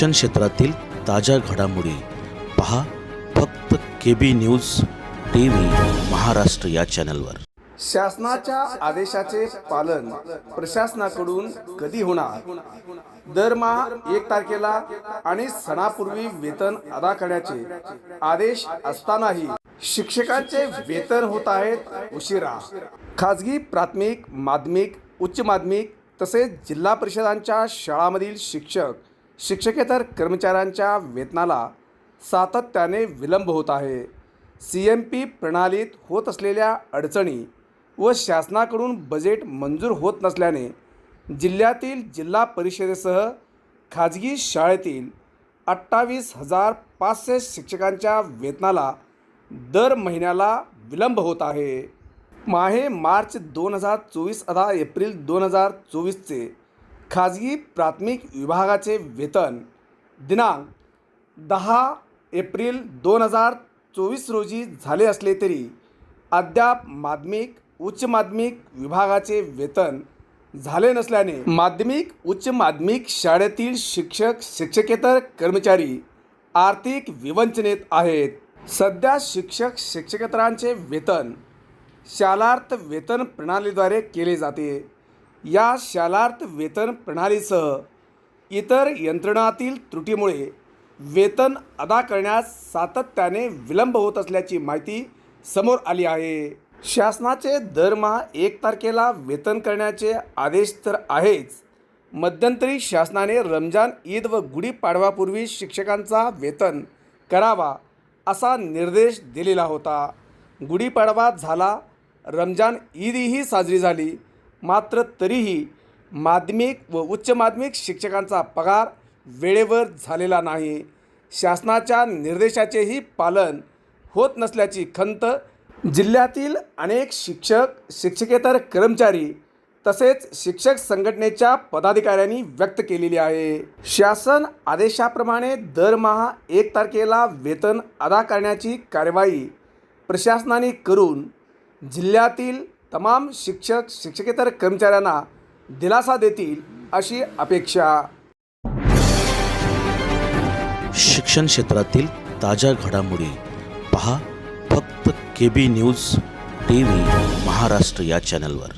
शिक्षण क्षेत्रातील ताज्या घडामोडी पहा फक्त K B news T V Maharashtra या चॅनलवर. शासनाच्या आदेशाचे पालन प्रशासनाकडून कधी होणार? दरमहा एक तारखेला आणि सणापूर्वी वेतन अदा करण्याचे आदेश असतानाही शिक्षकांचे वेतन होत आहेत उशिरा. खाजगी प्राथमिक माध्यमिक उच्च माध्यमिक तसेच जिल्हा परिषदांच्या शाळांमधील शिक्षक शिक्षकेतर कर्मचाऱ्यांच्या वेतनाला सातत्याने विलंब होत आहे. सी एम पी प्रणालीत होत असलेल्या अडचणी व शासनाकडून बजेट मंजूर होत नसल्याने जिल्ह्यातील जिल्हा परिषदेसह खाजगी शाळेतील अठ्ठावीस हजार पाचशे शिक्षकांच्या वेतनाला दर महिन्याला विलंब होत आहे. माहे मार्च दोन हजार चोवीस अधा एप्रिल दोन हजार चोवीसचे खाजगी प्राथमिक विभागाचे वेतन दिनांक दहा एप्रिल दोन हजार चोवीस रोजी झाले असले तरी अद्याप माध्यमिक उच्च माध्यमिक विभागाचे वेतन झाले नसल्याने माध्यमिक उच्च माध्यमिक शाळेतील शिक्षक शिक्षकेतर कर्मचारी आर्थिक विवंचनेत आहेत. सध्या शिक्षक शिक्षकेतरांचे वेतन शालार्थ वेतन प्रणालीद्वारे केले जाते. या शालार्थ वेतन प्रणालीसह इतर यंत्रणातील त्रुटीमुळे वेतन अदा करण्यास सातत्याने विलंब होत असल्याची माहिती समोर आली आहे. शासनाचे दरमहा एक तारखेला वेतन करण्याचे आदेश तर आहेच. मध्यंतरी शासनाने रमजान ईद व गुढीपाडवापूर्वी शिक्षकांचा वेतन करावा असा निर्देश दिलेला होता. गुढीपाडवा झाला रमजान ईदही साजरी झाली. मात्र तरीही माध्यमिक व उच्च माध्यमिक शिक्षकांचा पगार वेळेवर झालेला नाही. शासनाच्या निर्देशाचेही पालन होत नसल्याची खंत जिल्ह्यातील अनेक शिक्षक शिक्षकेतर कर्मचारी तसेच शिक्षक संघटनेच्या पदाधिकाऱ्यांनी व्यक्त केलेली आहे. शासन आदेशाप्रमाणे दरमहा एक तारखेला वेतन अदा करण्याची कार्यवाही प्रशासनाने करून जिल्ह्यातील तमाम शिक्षक शिक्षकेतर कर्मचाऱ्यांना दिलासा देतील अशी अपेक्षा. शिक्षण क्षेत्रातील ताज्या घडामोडी पहा फक्त K B news T V Maharashtra या चॅनलवर